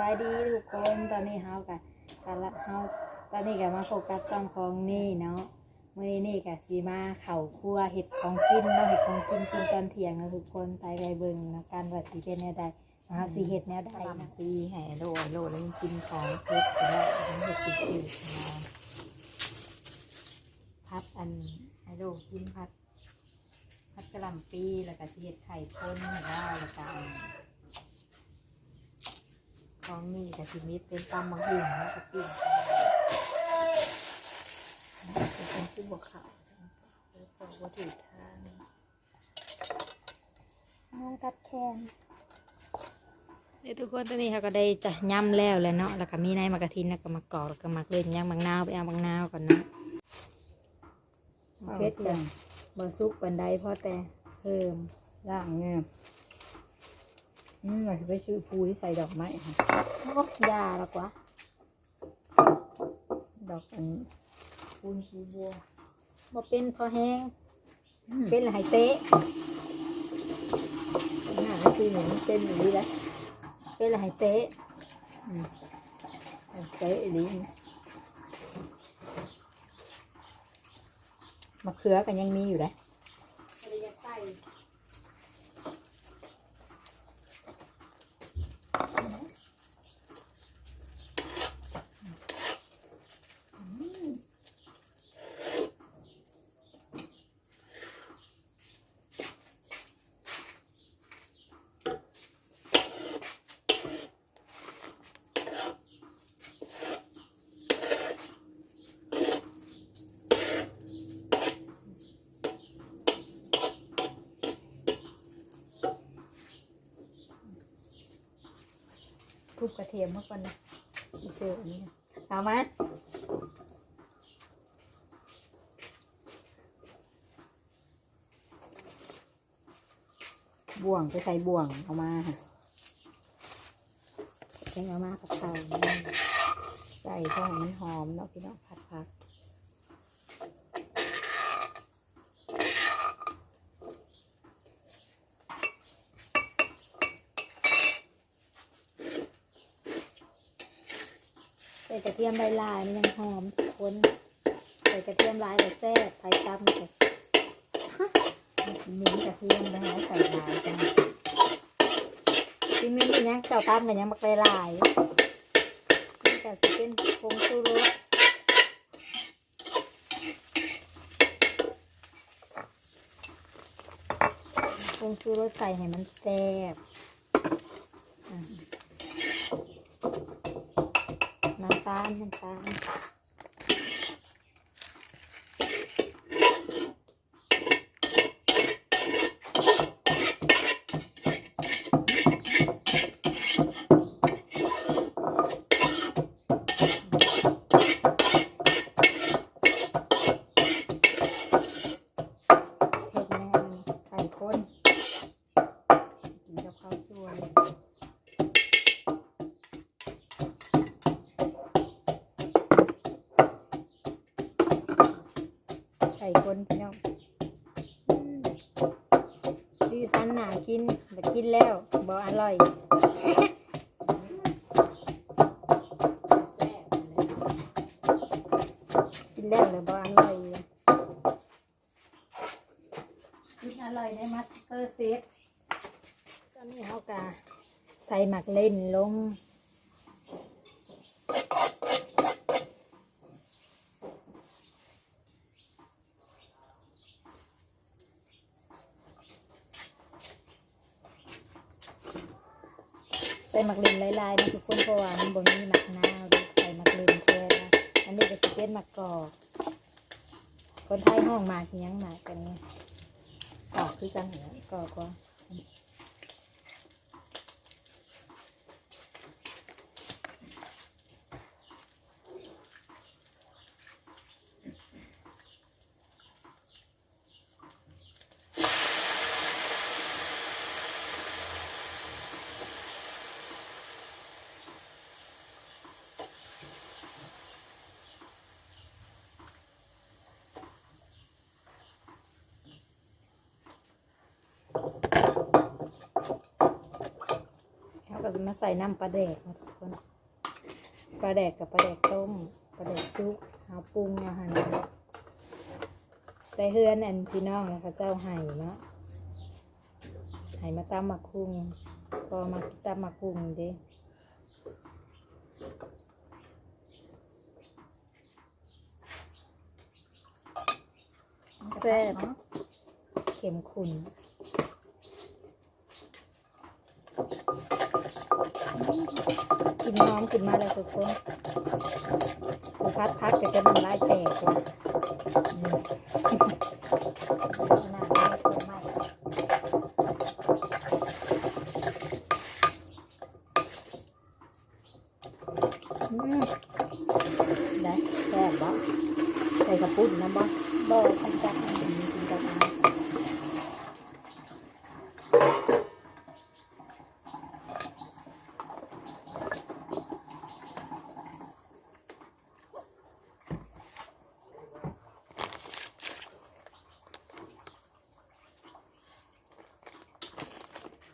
บายดีทุกคนตอนนี้เฮากับกันละเฮาตอนนี้ก็มาโฟกัสซ่องของนี่เนาะมื้อนี้นี่ก็สิมาเข้าครัวเฮ็ดของกินเนาะเฮ็ดของกินกินตอนเที่ยงนะทุกคนไปไปเบิ่งนะกันว่าสิเป็นแนวใดมาเฮาสิเฮ็ดแนวใดนะล่ำปีแห่โลโลแล้วยังกินของเผ็ดแล้วยังเห็ดจืดๆมาพัดอันไฮโลกินพัดพัดกระลำปีแล้วก็สิเห็ดไข่ข้นแล้วแล้วก็ อันของนี่กับสิมิตเป็นตำมะหุ่งแล้วก็ปิ้งเป็นคนที่บวกขาวแล้วก็วัตถุทางน้องตัดแคนเดี๋ยวทุกคนตอนนี้เขาก็ได้จะย่ำแล้วแหล้วเนาะ แล้วก็มีในมะกะทินแล้วก็มากอกแล้วก็มักเล่นย่างบางนาวไปเอาบางนาวก่อนเนาะเพชรเลยบะซุกบันไดพอแต่เพิ่มล่างเนี่ยอื มเราจะไปซื้อภูที่ใส่ดอกไม้ค่ะโอ้ยาละกว่า ดอกอันปูนภูบัวบ่เป็นพอแห้งอืมเป็นละไหเตะหน้าคือเหมือนเป็นอย่างนี้แหละเป็นละไหเตะเจ๊อีนี้มะเขือกันยังมีอยู่เลย ทุบกระเทียมเมื่อก่อนนะอีเซอร์อันนี้เอามาบ่วงไปใส่บ่วงเอามาค่ะแกงเอามากับเตาใส่ช่อมันหอมเนาะพี่น้องผัดผัก ส่กระเทียมใบลายมันยังหอมทุกคนใส่กระเทียมลายแต่แซ่บไทยตำใส่หนีกระเทียมไปหาใส่ลายกันที่มีเป็นยังเจ้าตำกันยังบักใบลายนี่ก็สิเป็นผงชูรสผงชูรสใส่ให้มันแซ่บอะน้ำ ตาลน้ำตาล ไข่ข้นพี่น้องชื่อสันหนากินแต่กินแล้วบอกอร่อยเลยกินแล้วเลยบอกอร่อยกินอร่อยในมัสเตอร์เซฟตอนนี้เขากะใส่หมักเล่นลงใส่ หลายๆนะทุกคนเพราะว่ามันบ่มีหมักนาวด้วยใส่หมักเล่นแค่นะอันนี้ก็จะเป็นหมักกอกคนไทยห้องหมากอิหยังหมากกันเนี่ยออกคือกันเหรอกอกว่าก็ จะมาใส่น้ำปลาแดกนะทุกคนปลาแดกกับปลาแดกต้มปลาแดกซุกเอาปรุงอาหารแต่เฮือนอันพี่น้องนะเขาเจ้าไห้เนาะไห้มาตำหมักคุงพอมาตำหมักคุงเด้แซ่บเนาะเข็มขุนกิ น้อมขึ้นมาแล้วทุกคนพัดพัดก็จะมันไล่แตกเลย อืมขนาดนี้คนใหม่ อืมได้แซ่บบ่ใส่กระปุ้นน้ำบ่บ่กินกับอันนี้กินกับอันนี้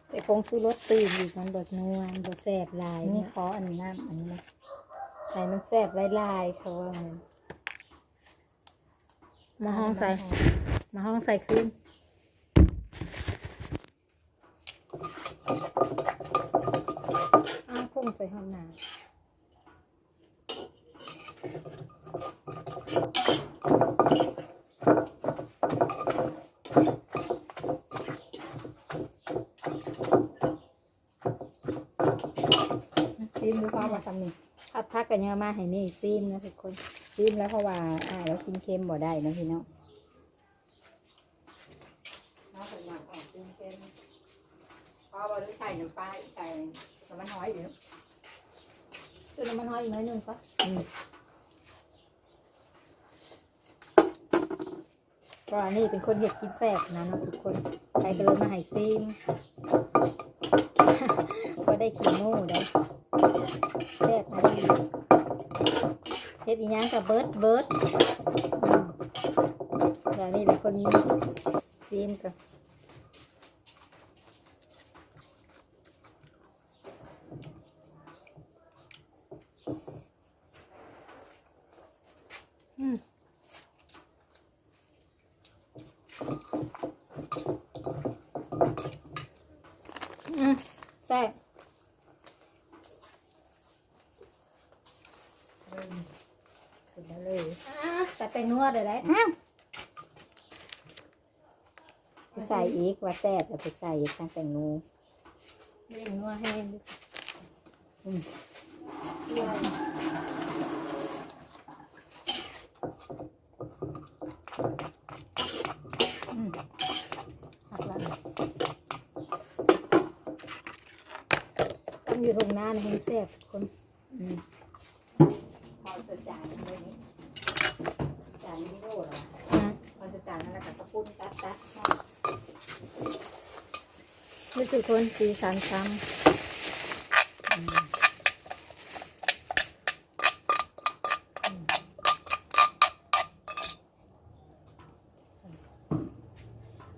แต่ค งซื้อรสตื่นอีกมันบดนัวมันบดแซ่บหลายนี่เนี่ยขออันนี้น้ำอันนี้นะไข่มันแซ่บลายๆเขาว่ามันมาห้องใส่ มาห้องใส่ขึ้นอ้าวพุ่งใส่ห้องน้ำ ซี มดูความว่าทำนี่พัดพักกันยังมาให้นี่ซีมนะทุกคนซีมแล้วเพราะว่าอ่าเรากินเค็มบ่ได้เนาะพี่น้องน้องเป็นหนักออกกินเค็มพอว่าได้ใส่น้ำปลาใส่น้ำมันน้อยอยู่ซื้อน้ำมันน้อยอีกน้อยหนึ่งปะอืมก็อันนี้เป็นคนเห็ดกินแซ่บนะเนาะทุกคนใครก็เลยมาให้ซีมก็ได้ขี้โม่ได้ แซ่บนะดีเฮ็ดอีหยังกับเบิร์ดเบิร์ดอืมแล้วนี่เป็นคนซีมกับอืม อืมแซ่บ เริ่มขึ้นแล้วเลย อะ แต่ไปนวดเลยได้ไปใส่อีกว่าแซ่บแล้วไปใส่อีกตั้งแต่งูเร่งนวดให้ดูอืมอืมหักหลังต้องอยู่ตรงหน้านะให้แซ่บทุกคน อืมพอจะจานเลยนี่จานนี้โลดเหรอ นะ พอจะ จานนั่นแหละกับกระปุ้นตัดตัดรู้สึกคนสีสันซ้ำ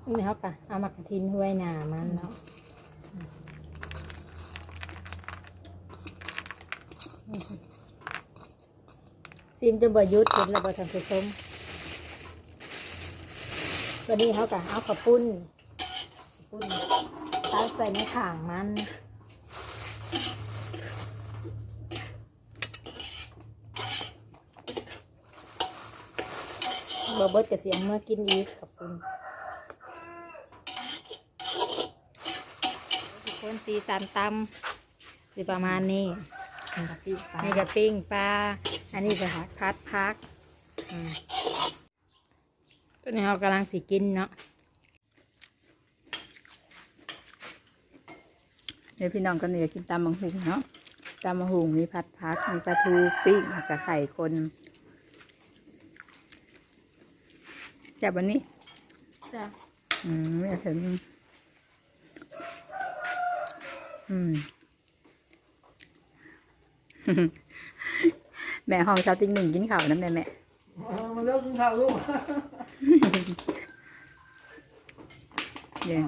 นี่เขากะเอามากระทินห้วยหนามันเนาะซีมจะบ่ยุดเห็นระเบิดทางผู้ชม วันนี้เขากะเอาข้าวปุ้นปุ้นตักใส่ในข่างมันบเบิดกับเสียงเมื่อกินอีกขอบคุณทุกคนสีสันตำสิประมาณนี้เป็นกะปิปลานี่ก็ปิ้งปลา อันนี้ก็ผัดพัดพักอืม ตัวนี้เรากำลังสิกินเนาะเดี๋ยวพี่น้องก็เนี่ยกินตำมังหุงเนาะตำมังหุงมีผัดผักมีปลาทูปิ้งกับไข่คนจับวันนี้จ้ะอืมไม่ถึงอืมแม่ห้องชาวติ้งหนึ่งกินข้าวน้ำแม่แม่มันเลิกกินข้าวลูก เดี๋ยว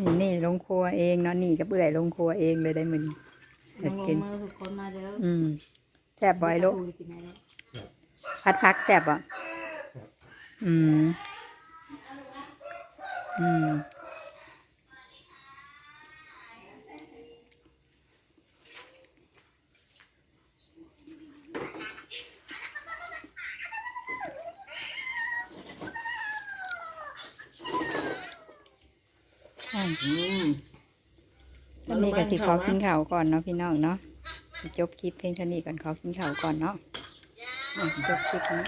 นี่นี่ลงครัวเองเนาะนี่ก็เบื่อยลงครัวเองเลยได้มึนลงลงมือทุกคนมาเด้ออืมแซ่บบ่อยลูกกินไหมลูกพัดพักแซ่บอะอืมอืม อะอืมอันนี้ก็สิขอกินข้าวก่อนเนาะพี่น้องเนาะจบคลิปเพียงเท่านี้ก่อนขอกินข้าวก่อนเนาะจบคลิปนี้